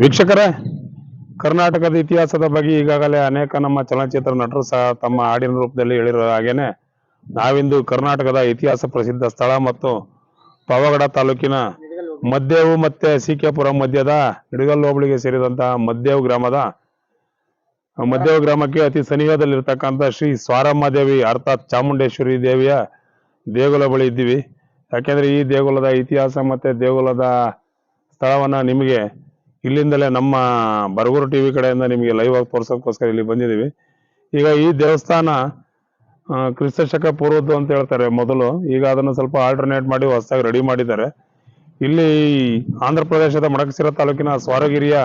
ವೀಕ್ಷಕರೇ, ಕರ್ನಾಟಕದ ಇತಿಹಾಸದ ಬಗ್ಗೆ ಈಗಾಗಲೇ ಅನೇಕ ನಮ್ಮ ಚಲನಚಿತ್ರ ನಟರು ಸಹ ತಮ್ಮ ಹಾಡಿನ ರೂಪದಲ್ಲಿ ಹೇಳಿರೋ ಹಾಗೇನೆ, ನಾವಿಂದು ಕರ್ನಾಟಕದ ಇತಿಹಾಸ ಪ್ರಸಿದ್ಧ ಸ್ಥಳ ಮತ್ತು ಪಾವಗಡ ತಾಲೂಕಿನ ಮದ್ದೇವು ಮತ್ತೆ ಸಿಕೆಪುರ ಮಧ್ಯದ ನಿಡಗಲ್ ಹೋಬಳಿಗೆ ಸೇರಿದಂತಹ ಮದ್ದೇವು ಗ್ರಾಮದ, ಮದ್ದೇವು ಗ್ರಾಮಕ್ಕೆ ಅತಿ ಸನಿಹದಲ್ಲಿರ್ತಕ್ಕಂಥ ಶ್ರೀ ಸ್ವಾರಮ್ಮ ದೇವಿ, ಅರ್ಥಾತ್ ಚಾಮುಂಡೇಶ್ವರಿ ದೇವಿಯ ದೇಗುಲ ಬಳಿ ಇದ್ದೀವಿ. ಯಾಕೆಂದ್ರೆ ಈ ದೇಗುಲದ ಇತಿಹಾಸ ಮತ್ತೆ ದೇಗುಲದ ಸ್ಥಳವನ್ನ ನಿಮಗೆ ಇಲ್ಲಿಂದಲೇ ನಮ್ಮ ಬರಗೂರು ಟಿವಿ ಕಡೆಯಿಂದ ನಿಮಗೆ ಲೈವ್ ಆಗಿ ತೋರ್ಸೋಕ್ಕೋಸ್ಕರ ಇಲ್ಲಿ ಬಂದಿದ್ದೀವಿ. ಈಗ ಈ ದೇವಸ್ಥಾನ ಕ್ರಿಸ್ತ ಶಕ ಪೂರ್ವದ್ದು ಅಂತ ಹೇಳ್ತಾರೆ ಮೊದಲು. ಈಗ ಅದನ್ನು ಸ್ವಲ್ಪ ಆಲ್ಟರ್ನೇಟ್ ಮಾಡಿ ಹೊಸದಾಗಿ ರೆಡಿ ಮಾಡಿದ್ದಾರೆ. ಇಲ್ಲಿ ಆಂಧ್ರ ಪ್ರದೇಶದ ಮಡಕಸಿರ ತಾಲೂಕಿನ ಸ್ವಾರಗಿರಿಯ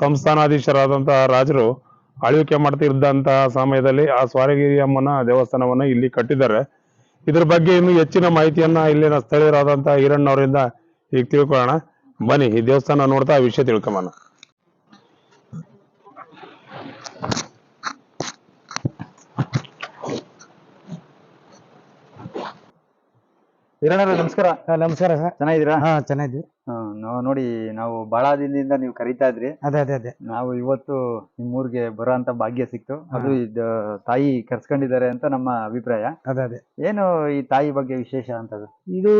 ಸಂಸ್ಥಾನಾಧೀಶರಾದಂತಹ ರಾಜರು ಆಳ್ವಿಕೆ ಮಾಡ್ತಿದ್ದಂತಹ ಸಮಯದಲ್ಲಿ ಆ ಸ್ವಾರಗಿರಿ ಅಮ್ಮನ ದೇವಸ್ಥಾನವನ್ನ ಇಲ್ಲಿ ಕಟ್ಟಿದ್ದಾರೆ. ಇದ್ರ ಬಗ್ಗೆ ಇನ್ನು ಹೆಚ್ಚಿನ ಮಾಹಿತಿಯನ್ನ ಇಲ್ಲಿನ ಸ್ಥಳೀಯರಾದಂತಹ ಈರಣ್ಣವರಿಂದ ಈಗ ತಿಳ್ಕೊಳ್ಳೋಣ. ಬನ್ನಿ ಈ ದೇವಸ್ಥಾನ ನೋಡ್ತಾ ಆ ವಿಷಯ ತಿಳ್ಕೊಂಬನ ಹಿರಣ್ಣ ನಮಸ್ಕಾರ. ನಮಸ್ಕಾರ ಸರ್. ಚೆನ್ನಾಗಿದ್ದೀರಾ? ಹಾ ಚೆನ್ನಾಗಿದ್ವಿ ಹಾ, ನಾವು ನೋಡಿ ನಾವು ಬಹಳ ದಿನದಿಂದ ನೀವು ಕರೀತಾ ಇದ್ರಿ. ಅದೇ ಅದೇ ಅದೇ. ನಾವು ಇವತ್ತು ನಿಮ್ಮೂರಿಗೆ ಬರೋ ಅಂತ ಭಾಗ್ಯ ಸಿಕ್ತು. ಅದು ಇದ್ ತಾಯಿ ಕರ್ಸ್ಕೊಂಡಿದ್ದಾರೆ ಅಂತ ನಮ್ಮ ಅಭಿಪ್ರಾಯ. ಅದೇ ಅದೇ. ಏನು ಈ ತಾಯಿ ಬಗ್ಗೆ ವಿಶೇಷ ಅಂತದ್ದು? ಇದು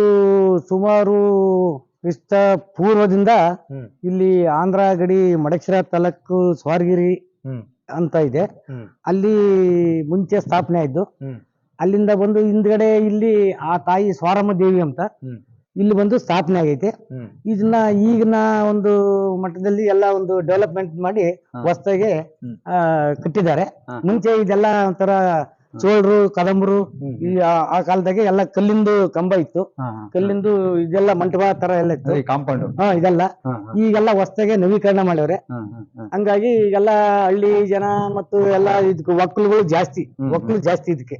ಸುಮಾರು ಕ್ರಿಸ್ತ ಪೂರ್ವದಿಂದ ಹ್ಮ್. ಇಲ್ಲಿ ಆಂಧ್ರ ಗಡಿ ಮಡಕ್ಷರ ತಾಲೂಕು ಸ್ವಾರಗಿರಿ ಹ್ಮ್. ಅಂತ ಇದೆ. ಹ್ಮ್. ಅಲ್ಲಿ ಮುಂಚೆ ಸ್ಥಾಪನೆ ಆಯ್ತು. ಹ್ಮ್. ಅಲ್ಲಿಂದ ಬಂದು ಹಿಂದ್ಗಡೆ ಇಲ್ಲಿ ಆ ತಾಯಿ ಸ್ವಾರಮ್ಮ ದೇವಿ ಅಂತ ಹ್ಮ್. ಇಲ್ಲಿ ಬಂದು ಸ್ಥಾಪನೆ ಆಗೈತೆ ಇದನ್ನ ಈಗಿನ ಒಂದು ಮಟ್ಟದಲ್ಲಿ ಎಲ್ಲ ಒಂದು ಡೆವಲಪ್ಮೆಂಟ್ ಮಾಡಿ. ಹೊಸದಾಗಿ. ಕಟ್ಟಿದ್ದಾರೆ. ಮುಂಚೆ ಇದೆಲ್ಲ ಒಂಥರ ಚೋಳರು ಕದಂಬರು ಈ ಆ- ಆ ಕಾಲದಾಗೆ ಎಲ್ಲ ಕಲ್ಲಿಂದು ಕಂಬ ಇತ್ತು. ಕಲ್ಲಿಂದು ಇದೆಲ್ಲ ಮಂಟಪ ತರ ಎಲ್ಲ ಇತ್ತು. ಕಾಂಪೌಂಡ್. ಹಾ ಇದೆಲ್ಲ. ಈಗೆಲ್ಲ ಹೊಸ್ತಾಗೆ ನವೀಕರಣ ಮಾಡ್ಯವ್ರೆ. ಹಂಗಾಗಿ ಈಗೆಲ್ಲ ಹಳ್ಳಿ ಜನ ಮತ್ತು ಎಲ್ಲ ಇದಕ್ಕೆ ಒಕ್ಕಲುಗಳು ಜಾಸ್ತಿ. ಹ್ಮ್. ಒಕ್ಕಲು ಜಾಸ್ತಿ ಇದಕ್ಕೆ.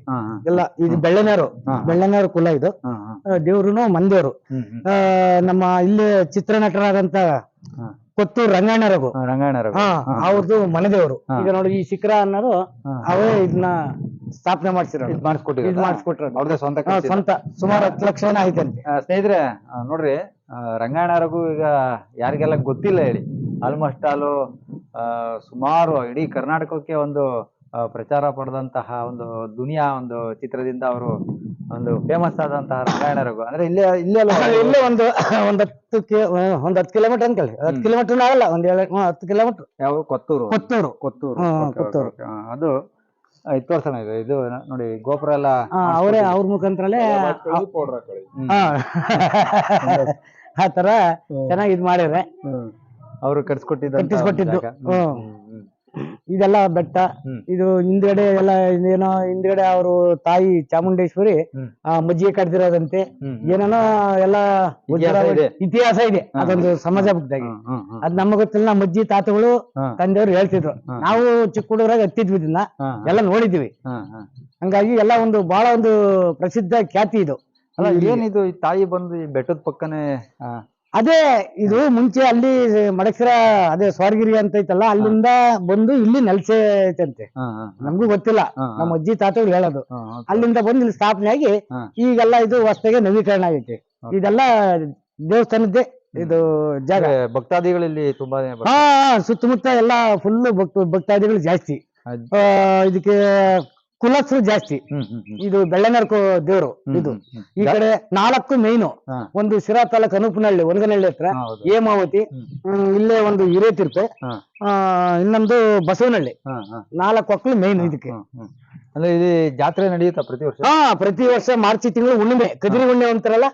ಎಲ್ಲ ಇದು ಬೆಳ್ಳನೇರು ಹಾ. ಬೆಳ್ಳೆನಾರು ಕುಲ ಇದು. ದೇವ್ರು ಮಂದೇವ್ರು. ಆ, ನಮ್ಮ ಇಲ್ಲಿ ಚಿತ್ರನಟರಾದಂತ ಹಾ. ಕೊತ್ತೂರು ರಂಗಣ್ಣರಗು ರಂಗಾಯಣ ಹಾ ಅವ್ರದ್ದು ಮನೆದೇವರು ಈಗ ನೋಡಿ ಈ ಶಿಖರ ಅನ್ನೋರು ಅವೇ ಇದನ್ನ ಸ್ಥಾಪನೆ ಮಾಡ್ಸಿರೋ ಮಾಡಿಸ್ಕೊಟ್ರು. ಸ್ವಂತ ಸ್ವಂತ. ಸುಮಾರು ಹತ್ತು ಲಕ್ಷ ಏನೋ ಐತಂತೆ ಆ, ಸ್ನೇಹಿತರೆ ಆ, ನೋಡ್ರಿ ಆ, ರಂಗಾಯಣರಿಗೂ ಈಗ ಯಾರಿಗೆಲ್ಲ ಗೊತ್ತಿಲ್ಲ ಹೇಳಿ. ಆಲ್ಮೋಸ್ಟ್ ಆಲು ಸುಮಾರು ಇಡೀ ಕರ್ನಾಟಕಕ್ಕೆ ಒಂದು ಆ, ಪ್ರಚಾರ ಪಡೆದಂತಹ ಒಂದು ದುನಿಯಾ ಒಂದು ಚಿತ್ರದಿಂದ ಅವರು ಒಂದು ಫೇಮಸ್ ಆದಂತಹ ರಂಗಾಯಣರಿಗೂ ಅಂದ್ರೆ ಇಲ್ಲೇ ಇಲ್ಲೇ ಅಲ್ವಾ? ಇಲ್ಲೇ ಒಂದು ಒಂದ್ ಹತ್ತು ಕಿ ಒಂದ್ ಹತ್ತು ಕಿಲೋಮೀಟರ್ ಅನ್ಕೊಳ್ಳಿ ಹತ್ತು ಕಿಲೋಮೀಟರ್ ಆಗಲ್ಲ ಒಂದ್ ಏಳು ಹ್ಮ್, ಹತ್ತು ಕಿಲೋಮೀಟರ್. ಯಾವ ಕೊತ್ತೂರು? ಕೊತ್ತೂರು. ಕೊತ್ತೂರು. ಹಾ, ಕೊತ್ತೂರು. ಆ, ಅದು ಇದು ತೋರ್ಸೋಣ ಇದು ಇದು ನೋಡಿ ಗೋಪುರ ಎಲ್ಲ ಅವರೇ ಅವ್ರ ಮುಖಾಂತರಲ್ಲೇ. ಹಾ ಆ ತರ ಚೆನ್ನಾಗಿ ಇದ್ ಮಾಡಿದ್ರೆ. ಅವರು ಕಟ್ಸ್ಕೊಟ್ಟಿದ್ದು ಕಟ್ಟಿಸ್ಕೊಟ್ಟಿದ್ದು. ಹ್ಮ್. ಇದೆಲ್ಲ ಬೆಟ್ಟ. ಇದು ಹಿಂದ್ಗಡೆ ಎಲ್ಲ ಏನೋ ಹಿಂದ್ಗಡೆ ಅವರು ತಾಯಿ ಚಾಮುಂಡೇಶ್ವರಿ. ಆ ಮಜ್ಜಿಗೆ ಕಡ್ದಿರೋದಂತೆ. ಏನೇನೋ ಎಲ್ಲ ಇತಿಹಾಸ ಇದೆ. ಅದೊಂದು ಸಮಾಜ ಬುಕ್ದಾಗಿ. ಅದ್ ನಮ್ಗೆ ಗೊತ್ತಿಲ್ಲ ನಮ್ಮ ಅಜ್ಜಿ ತಾತಗಳು ತಂದೆಯವರು ಹೇಳ್ತಿದ್ರು. ನಾವು ಚಿಕ್ಕ ಹುಡುಗರಾಗ ಹತ್ತಿದ್ವಿ ಇದನ್ನ ಎಲ್ಲ ನೋಡಿದ್ವಿ. ಹಂಗಾಗಿ ಎಲ್ಲ ಒಂದು ಬಹಳ ಒಂದು ಪ್ರಸಿದ್ಧ ಖ್ಯಾತಿ ಇದು. ಅಲ್ಲ ಏನಿದು ಈ ತಾಯಿ ಬಂದು ಈ ಬೆಟ್ಟದ ಪಕ್ಕನೆ ಅದೇ ಇದು ಮುಂಚೆ ಅಲ್ಲಿ ಮಡಕ್ಸಿರ ಅದೇ ಸ್ವರ್ಗಿರಿ ಅಂತ ಐತಲ್ಲ ಅಲ್ಲಿಂದ ಬಂದು ಇಲ್ಲಿ ನೆಲೆಸೈತಂತೆ ಐತಂತೆ. ನಮಗೂ ಗೊತ್ತಿಲ್ಲ. ನಮ್ಮ ಅಜ್ಜಿ ತಾತಗಳು ಹೇಳೋದು ಅಲ್ಲಿಂದ ಬಂದು ಇಲ್ಲಿ ಸ್ಥಾಪನೆ ಆಗಿ. ಈಗೆಲ್ಲ ಇದು ಹೊಸದಾಗಿ ನವೀಕರಣ ಆಗೈತೆ. ಇದೆಲ್ಲ ದೇವಸ್ಥಾನದ್ದೇ ಇದು ಜಾಗ ಭಕ್ತಾದಿಗಳಲ್ಲಿ ಭಕ್ತಾದಿಗಳು ಇಲ್ಲಿ ತುಂಬಾನೇ ಬರ್ತಾರೆ. ಹಾ ಸುತ್ತಮುತ್ತ ಎಲ್ಲ ಫುಲ್ ಭಕ್ತ ಭಕ್ತಾದಿಗಳು ಜಾಸ್ತಿ ಇದಕ್ಕೆ ಕುಲಸ್ರು ಜಾಸ್ತಿ. ಇದು ಬೆಳ್ಳನರ್ಕು ದೇವರು ಇದು. ಈ ಕಡೆ ನಾಲ್ಕು ಮೇಯ್ನು ಒಂದು ಶಿರಾ ತಾಲೂಕು ಅನುಪನಹಳ್ಳಿ ಒಂದನಹಳ್ಳಿ ಹತ್ರ. ಹೇಮಾವತಿ ಹ್ಮ್. ಹ್ಮ್, ಇಲ್ಲೇ ಒಂದು ಹಿರೇತಿರ್ಪೆ. ಇನ್ನೊಂದು ಬಸವನಹಳ್ಳಿ. ನಾಲ್ಕು ಮಕ್ಕಳು ಮೇನ್ ಇದಕ್ಕೆ. ಅಂದ್ರೆ ಇದು ಜಾತ್ರೆ ನಡೆಯುತ್ತಾ ಪ್ರತಿ ವರ್ಷ? ಹಾ ಪ್ರತಿ ವರ್ಷ ಮಾರ್ಚ್ ತಿಂಗಳು ಹುಣ್ಣಿಮೆ ಕದಿರಿ ಹುಣ್ಣಿಮೆ ಅಂತಾರಲ್ಲ?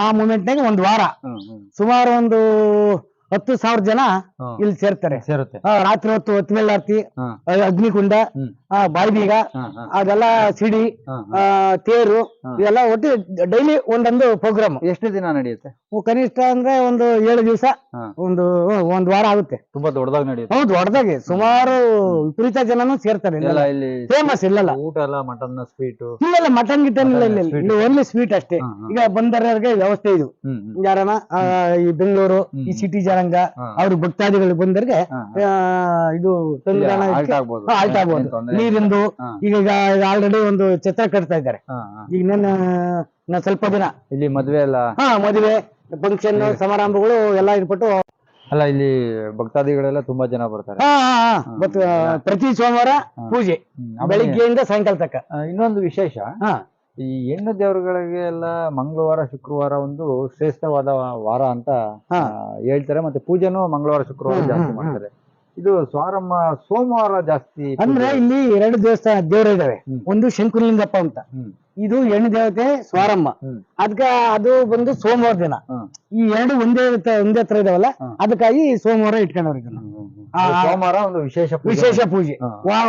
ಆ ಮೂಮೆಂಟ್ ನಾಗ ಒಂದ್ ವಾರ. ಸುಮಾರು ಒಂದು ಹತ್ತು ಸಾವಿರ ಜನ ಇಲ್ಲಿ ಸೇರ್ತಾರೆ. ರಾತ್ರಿ ಹೊತ್ತು ಹೊತ್ಮೇಲಾರ್ತಿ ಅಗ್ನಿಕುಂಡ ಹಾ, ಹಾ, ಅದೆಲ್ಲ ಸಿಡಿ ತೇರು. ಇದೆಲ್ಲ ಒಟ್ಟು ಡೈಲಿ ಒಂದೊಂದು ಪ್ರೋಗ್ರಾಮ್ ಎಷ್ಟು ದಿನ ನಡೆಯುತ್ತೆ? ಕನಿಷ್ಠ ಅಂದ್ರೆ ಒಂದು ಏಳು ದಿವಸ. ಒಂದು ಒಂದ್ ವಾರ ಆಗುತ್ತೆ. ತುಂಬಾ ದೊಡ್ಡದಾಗಿ ನಡೆಯುತ್ತೆ. ಹೌದು ದೊಡ್ಡದಾಗಿ. ಸುಮಾರು ವಿಪರೀತ ಜನನು ಸೇರ್ತಾರೆ ಫೇಮಸ್ ಇಲ್ಲಲ್ಲ. ಊಟ ಎಲ್ಲ ಮಟನ್ ಸ್ವೀಟ್ ಇಲ್ಲ ಮಟನ್ ಗಿಟನ್ ಇಲ್ಲ ಇಲ್ಲ. ಇಲ್ಲಿ ಓನ್ಲಿ ಸ್ವೀಟ್ ಅಷ್ಟೇ. ಈಗ ಬಂದವರಿಗೆ ವ್ಯವಸ್ಥೆ ಇದು. ಯಾರನ ಈ ಬೆಂಗಳೂರು ಈ ಸಿಟಿ ಜನಾಂಗ. ಅವ್ರ ಭಕ್ತಾದಿಗಳು ಬಂದವ್ರಿಗೆ ಇದು ಆಲ್ಟ್ ಆಗ್ಬೋದು. ನೀರಿಂದು. ಈಗ ಆಲ್ರೆಡಿ ಒಂದು ಚಿತ್ರ ಕಟ್ತಾ ಇದ್ದಾರೆ. ಈಗ ನನ್ನ ನಾ ಸ್ವಲ್ಪ ದಿನ. ಇಲ್ಲಿ ಮದ್ವೆ ಎಲ್ಲ ಹಾ ಮದ್ವೆ ಫಂಕ್ಷನ್ ಸಮಾರಂಭಗಳು ಎಲ್ಲ ಇಟ್ಬಿಟ್ಟು ಅಲ್ಲ ಇಲ್ಲಿ ಭಕ್ತಾದಿಗಳೆಲ್ಲ ತುಂಬಾ ಜನ ಬರ್ತಾರೆ. ಹಾ ಪ್ರತಿ ಸೋಮವಾರ ಪೂಜೆ. ಬೆಳಿಗ್ಗೆಯಿಂದ ಸಾಯಂಕಾಲ ತಕ್ಕ ಇನ್ನೊಂದು ವಿಶೇಷ. ಹಾ. ಈ ಹೆಣ್ಣು ದೇವರುಗಳಿಗೆ ಎಲ್ಲ ಮಂಗಳವಾರ ಶುಕ್ರವಾರ ಒಂದು ಶ್ರೇಷ್ಠವಾದ ವಾರ ಅಂತ ಹಾ. ಹೇಳ್ತಾರೆ. ಮತ್ತೆ ಪೂಜೆನೂ ಮಂಗಳವಾರ ಶುಕ್ರವಾರ ಜಾಸ್ತಿ ಮಾಡ್ತಾರೆ. ಇದು ಸ್ವಾರಮ್ಮ ಸೋಮವಾರ ಜಾಸ್ತಿ ಅಂದ್ರೆ ಇಲ್ಲಿ ಎರಡು ದೇವಸ್ಥಾನ ದೇವರು ಇದಾವೆ. ಒಂದು ಶಂಕುಲಿಂಗಪ್ಪ ಅಂತ. ಇದು ಹೆಣ್ಣು ದೇವತೆ ಸ್ವಾರಮ್ಮ. ಅದಕ್ಕೆ ಅದು ಬಂದು ಸೋಮವಾರ ದಿನ. ಈ ಎರಡು ಒಂದೇ ಒಂದೇ ತರ ಇದಾವಲ್ಲ ಅದಕ್ಕಾಗಿ ಸೋಮವಾರ ಇಟ್ಕೊಂಡವ್ರಿ ಇದನ್ನ. ಆ, ಸೋಮವಾರ ಒಂದು ವಿಶೇಷ ಪೂಜೆ. ವಿಶೇಷ ಪೂಜೆ.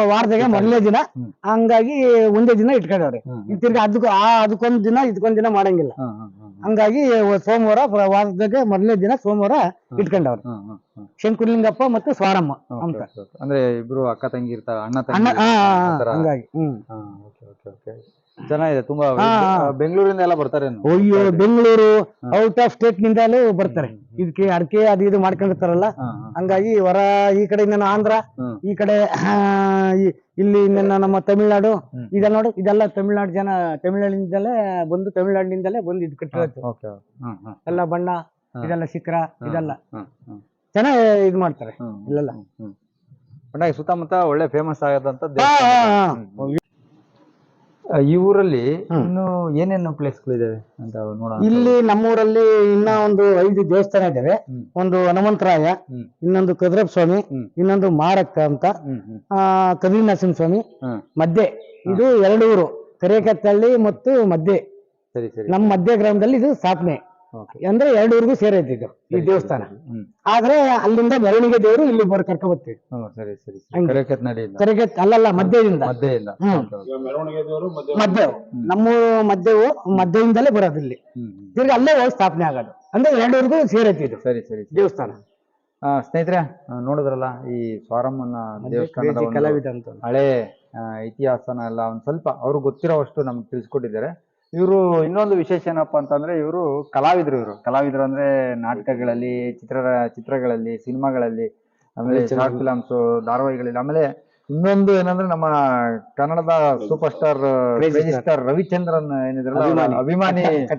ವಾರದಾಗ ಮೊದಲನೇ ದಿನ. ಹಂಗಾಗಿ ಒಂದೇ ದಿನ ಇಟ್ಕೊಂಡವ್ರಿ. ತಿರ್ಗಿ ಅದಕ್ಕೂ ಆ ಅದಕ್ಕೊಂದ್ ದಿನ ಇದಕ್ಕೊಂದ್ ದಿನ ಮಾಡಂಗಿಲ್ಲ. ಹಂಗಾಗಿ ಸೋಮವಾರ ವಾರದಾಗ ಮೊದಲನೇ ದಿನ ಸೋಮವಾರ ಇಟ್ಕೊಂಡವ್ರು. ಶಂಕುಲಿಂಗಪ್ಪ ಮತ್ತು ಸ್ವಾರಮ್ಮ ಅಂತ. ಅಂದ್ರೆ ಇಬ್ರು ಅಕ್ಕ ತಂಗಿ ಇರ್ತಾರ ಅಣ್ಣ ತಂಗಿ. ಹಂಗಾಗಿ ಹ್ಮ್ ಹಾ, ಓಕೆ, ಓಕೆ, ಓಕೆ. ಚೆನ್ನಾಗಿದೆ ತುಂಬಾ. ಬೆಂಗಳೂರಿಂದ ಎಲ್ಲ ಬರ್ತಾರೆ ಅಯ್ಯೋ ಬೆಂಗಳೂರು ಔಟ್ ಆಫ್ ಸ್ಟೇಟ್ ನಿಂದಲೂ ಬರ್ತಾರೆ ಇದಕ್ಕೆ ಅಡಕೆ ಅದು ಇದು ಮಾಡ್ಕೊಂಡಿರ್ತಾರಲ್ಲ ಹಂಗಾಗಿ ಹೊರ ಈ ಕಡೆಯಿಂದ ಆಂಧ್ರ ಈ ಕಡೆ ಇಲ್ಲಿ ನನ್ನ ನಮ್ಮ ತಮಿಳ್ನಾಡು. ಇದೆಲ್ಲ ನೋಡು ಇದೆಲ್ಲ ತಮಿಳ್ನಾಡು ಜನ ತಮಿಳ್ನಾಡಿನಿಂದಲೇ ಬಂದು ತಮಿಳ್ನಾಡಿನಿಂದಲೇ ಬಂದು ಇದು ಕಟ್ಟಿರೋದು ಎಲ್ಲ ಬಣ್ಣ ಇದೆಲ್ಲ ಶಿಖರ ಇದೆಲ್ಲ ಚೆನ್ನಾಗಿ ಇದು ಮಾಡ್ತಾರೆ ಇಲ್ಲೆಲ್ಲ ಸುತ್ತಮುತ್ತ ಒಳ್ಳೆ ಫೇಮಸ್ ಆಗದಂತ. ಈ ಊರಲ್ಲಿ. ಇನ್ನು ಏನೇನು ಪ್ಲೇಸ್ಗಳಿದಾವೆ ಅಂತ ನೋಡೋಣ ಇಲ್ಲಿ ನಮ್ಮೂರಲ್ಲಿ ಇನ್ನ ಒಂದು ಐದು ದೇವಸ್ಥಾನ ಇದಾವೆ. ಒಂದು ಹನುಮಂತರಾಯ ಇನ್ನೊಂದು ಕದ್ರಪ್ಪ ಸ್ವಾಮಿ ಇನ್ನೊಂದು ಮಾರಕ್ಕ ಅಂತ. ಕಬೀರ್ ನರಸಿಂಹ ಸ್ವಾಮಿ ಮಧ್ಯೆ. ಇದು ಎರಡು ಊರು ಕರೇಕತ್ತಳ್ಳಿ ಮತ್ತು ಮಧ್ಯೆ. ಸರಿ ಸರಿ. ನಮ್ಮ ಮಧ್ಯ ಗ್ರಾಮದಲ್ಲಿ ಇದು ಸ್ಥಾಪನೆ ಅಂದ್ರೆ ಎರಡು ಊರಿಗೂ ಸೇರೈತಿ ಇದು ಈ ದೇವಸ್ಥಾನ. ಆದ್ರೆ ಅಲ್ಲಿಂದ ಮೆರವಣಿಗೆ ದೇವರು ಇಲ್ಲಿ ಬರ್ ಕರ್ಕೊ ಬರ್ತೀವಿ. ಸರಿ ಸರಿ ಅಲ್ಲಲ್ಲ ಮಧ್ಯದಿಂದ. ಮಧ್ಯೆಯಿಂದ ಹ್ಮ್. Okay, okay. ದೇವರು ಮಧ್ಯ ಮಧ್ಯ ನಮ್ಮ ಮಧ್ಯವು ಮಧ್ಯದಿಂದಲೇ ಬರೋದು ಇಲ್ಲಿ. ತಿರ್ಗಿ ಅಲ್ಲೇ ಹೋಗಿ ಸ್ಥಾಪನೆ ಆಗೋದು. ಅಂದ್ರೆ ಎರಡು ಊರಿಗೂ ಸೇರೈತಿ ಇದು. ಸರಿ ಸರಿ. ದೇವಸ್ಥಾನ. ಆ, ಸ್ನೇಹಿತರೆ ನೋಡಿದ್ರಲ್ಲ ಈ ಸ್ವಾರಮ್ಮನ ದೇವಸ್ಥಾನದ ಕ್ರೇಜಿ ಕಲಾವಿದ ಅಂತ. ಹಳೆ ಇತಿಹಾಸನ ಎಲ್ಲ ಒಂದ್ ಸ್ವಲ್ಪ ಅವ್ರು ಗೊತ್ತಿರೋವಷ್ಟು ನಮ್ಗೆ ತಿಳಿಸ್ಕೊಟ್ಟಿದ್ದಾರೆ. ಇವರು ಇನ್ನೊಂದು ವಿಶೇಷ ಏನಪ್ಪಾ ಅಂತಂದ್ರೆ ಇವರು ಕಲಾವಿದರು ಇವರು. ಕಲಾವಿದರು ಅಂದ್ರೆ ನಾಟಕಗಳಲ್ಲಿ ಚಿತ್ರ ಚಿತ್ರಗಳಲ್ಲಿ ಸಿನಿಮಾಗಳಲ್ಲಿ ಆಮೇಲೆ ಶಾರ್ಟ್ ಫಿಲಮ್ಸ್ ಧಾರಾವಾಹಿಗಳಲ್ಲಿ ಆಮೇಲೆ ಇನ್ನೊಂದು ಏನಂದ್ರೆ ನಮ್ಮ ಕನ್ನಡದ ಸೂಪರ್ ಸ್ಟಾರ್ ಸ್ಟಾರ್ ರವಿಚಂದ್ರನ್ ಏನಿದ್ರಲ್ಲ ಅಭಿಮಾನಿ.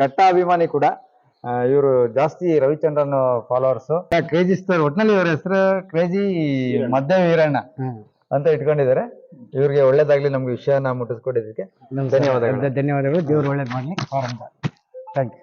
ಕಟ್ಟ ಅಭಿಮಾನಿ. ಕೂಡ. ಇವರು ಜಾಸ್ತಿ ರವಿಚಂದ್ರನ್ ಫಾಲೋವರ್ಸ್ ಕ್ರೇಜಿ ಸ್ಟಾರ್ ಒಟ್ನಲ್ಲಿ ಇವರ ಹೆಸರು ಕ್ರೇಜಿ ಮಧ್ಯ ವೀರಣ್ಣ. ಅಂತ ಇಟ್ಕೊಂಡಿದ್ದಾರೆ. ಇವ್ರಿಗೆ ಒಳ್ಳೇದಾಗ್ಲಿ ನಮ್ಗೆ ವಿಷಯನ ಮುಟ್ಟಿಸ್ಕೊಟ್ಟಿದ್ದಕ್ಕೆ ಧನ್ಯವಾದಗಳು. ಧನ್ಯವಾದಗಳು. ದೇವ್ರು ಒಳ್ಳೇದ್ ಮಾಡ್ಲಿ. Thank you